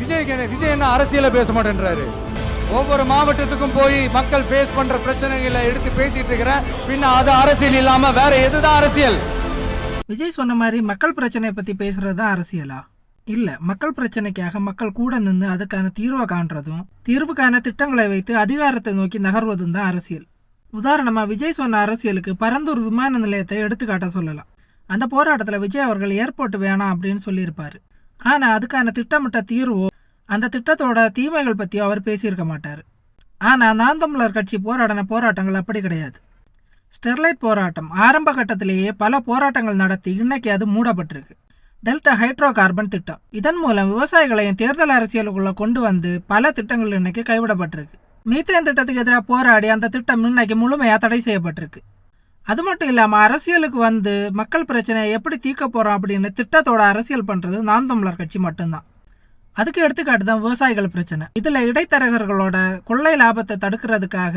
விஜய் விஜய் என்ன அரசியல பேச மாட்டேன்றாரு. ஒவ்வொரு மாவட்டத்துக்கும் போய் மக்கள் ஃபேஸ் பண்ற பிரச்சனைகளை எடுத்து பேசிட்டு இருக்கிறேன் பின்ன அது அரசியல் இல்லாம வேற எதுதான் அரசியல்? விஜய் சொன்ன மாதிரி மக்கள் பிரச்சனையை பற்றி பேசுறது தான் அரசியலா? இல்லை மக்கள் பிரச்சனைக்காக மக்கள் கூட நின்று அதுக்கான தீர்வை காண்றதும் தீர்வுக்கான திட்டங்களை வைத்து அதிகாரத்தை நோக்கி நகர்வதும் தான் அரசியல். உதாரணமாக விஜய் சொன்ன அரசியலுக்கு பரந்தூர் விமான நிலையத்தை எடுத்துக்காட்ட சொல்லலாம். அந்த போராட்டத்தில் விஜய் அவர்கள் ஏர்போர்ட் வேணாம் அப்படின்னு சொல்லியிருப்பாரு. ஆனால் அதுக்கான திட்டமிட்ட தீர்வோ அந்த திட்டத்தோட தீமைகள் பற்றியோ அவர் பேசியிருக்க மாட்டார். ஆனால் நான் தமிழர் கட்சி போராடின போராட்டங்கள் அப்படி கிடையாது. ஸ்டெர்லைட் போராட்டம் ஆரம்ப கட்டத்திலேயே பல போராட்டங்கள் நடத்தி இன்னைக்கு அது மூடப்பட்டிருக்கு. டெல்டா ஹைட்ரோ கார்பன் திட்டம். இதன் மூலம் விவசாயிகளையும் தேர்தல் அரசியலுக்குள்ள கொண்டு வந்து பல திட்டங்கள் இன்னைக்கு கைவிடப்பட்டிருக்கு. மீத்தேன் திட்டத்துக்கு எதிராக போராடி அந்த திட்டம் இன்னைக்கு முழுமையாக தடை செய்யப்பட்டிருக்கு. அது மட்டும் இல்லாமல் அரசியலுக்கு வந்து மக்கள் பிரச்சனையை எப்படி தீர்க்க போகிறோம் அப்படின்னு திட்டத்தோட அரசியல் பண்ணுறது நாம் தமிழர் கட்சி மட்டும்தான். அதுக்கு எடுத்துக்காட்டு தான் விவசாயிகள் பிரச்சனை. இதில் இடைத்தரகர்களோட கொள்ளை லாபத்தை தடுக்கிறதுக்காக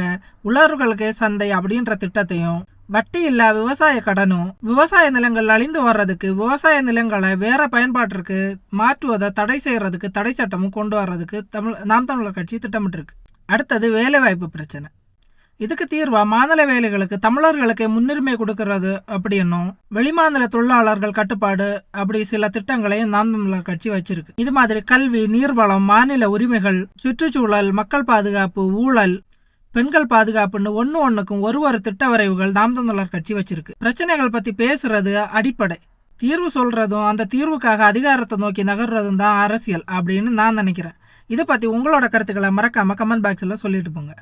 உழவர்களுக்கு சந்தை அப்படின்ற திட்டத்தையும் வட்டி இல்லா விவசாய கடனும் விவசாய நிலங்கள் அழிந்து வர்றதுக்கு விவசாய நிலங்களை வேற பயன்பாட்டிற்கு மாற்றுவதை தடை செய்யறதுக்கு தடை சட்டமும் கொண்டு வர்றதுக்கு தமிழ் நாம் தமிழர் கட்சி திட்டமிட்டிருக்கு. அடுத்தது வேலைவாய்ப்பு பிரச்சனை. இதுக்கு தீர்வா மாநில வேலைகளுக்கு தமிழர்களுக்கு முன்னுரிமை கொடுக்கறது அப்படின்னும் வெளிமாநில தொழிலாளர்கள் கட்டுப்பாடு அப்படி சில திட்டங்களையும் நாம் தமிழர் கட்சி வச்சிருக்கு. இது மாதிரி கல்வி நீர்வளம் மாநில உரிமைகள் சுற்றுச்சூழல் மக்கள் பாதுகாப்பு ஊழல் பெண்கள் பாதுகாப்புன்னு ஒன்று ஒன்றுக்கும் ஒரு ஒரு திட்ட வரைவுகள் நாம் தமிழர் கட்சி வச்சிருக்கு. பிரச்சனைகள் பத்தி பேசுறது அடிப்படை. தீர்வு சொல்றதும் அந்த தீர்வுக்காக அதிகாரத்தை நோக்கி நகர்றதும் தான் அரசியல் அப்படின்னு நான் நினைக்கிறேன். இதை பத்தி உங்களோட கருத்துக்களை மறக்காம கமெண்ட் பாக்ஸில் சொல்லிட்டு போங்க.